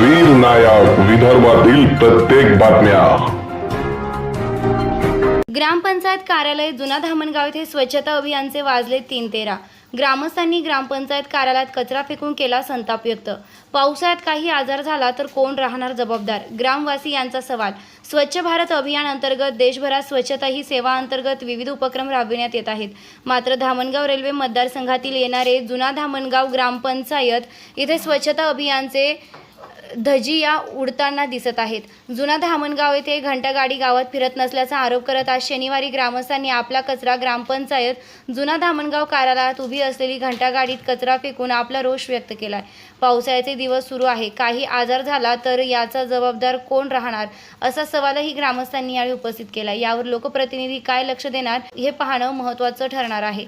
वीर नायक विदर्भातील प्रत्येक बातम्या. ग्रामपंचायत कार्यालय जुना धामणगाव येथे स्वच्छता अभियानचे वाजले तीन तेरा. ग्रामस्थांनी ग्रामपंचायत कार्यालयात कचरा फेकून केला संताप व्यक्त. पावसाळ्यात काही आजार झाला तर कोण राहणार जबाबदार? ग्रामवासी यांचा सवाल. स्वच्छ भारत अभियान अंतर्गत देशभरात स्वच्छता ही सेवा अंतर्गत विविध उपक्रम राबविण्यात येत आहेत. मात्र धामणगाव रेल्वे मतदारसंघातील येणारे जुना धामणगाव ग्रामपंचायत इथे स्वच्छता अभियानचे धजिया उडताना दिसत आहेत. जुना धामणगाव येथे घंटागाडी गावात फिरत नसल्याचा आरोप करत आज शनिवारी ग्रामस्थांनी आपला कचरा ग्रामपंचायत जुना धामणगाव कार्यालयात उभी असलेली घंटागाडीत कचरा फेकून आपला रोष व्यक्त केलाय. पावसाळ्याचे दिवस सुरू आहे. काही आजार झाला तर याचा जबाबदार कोण राहणार? असा सवालही ग्रामस्थांनी यावेळी उपस्थित केला यावर लोकप्रतिनिधी काय लक्ष देणार हे पाहणं महत्त्वाचं ठरणार आहे.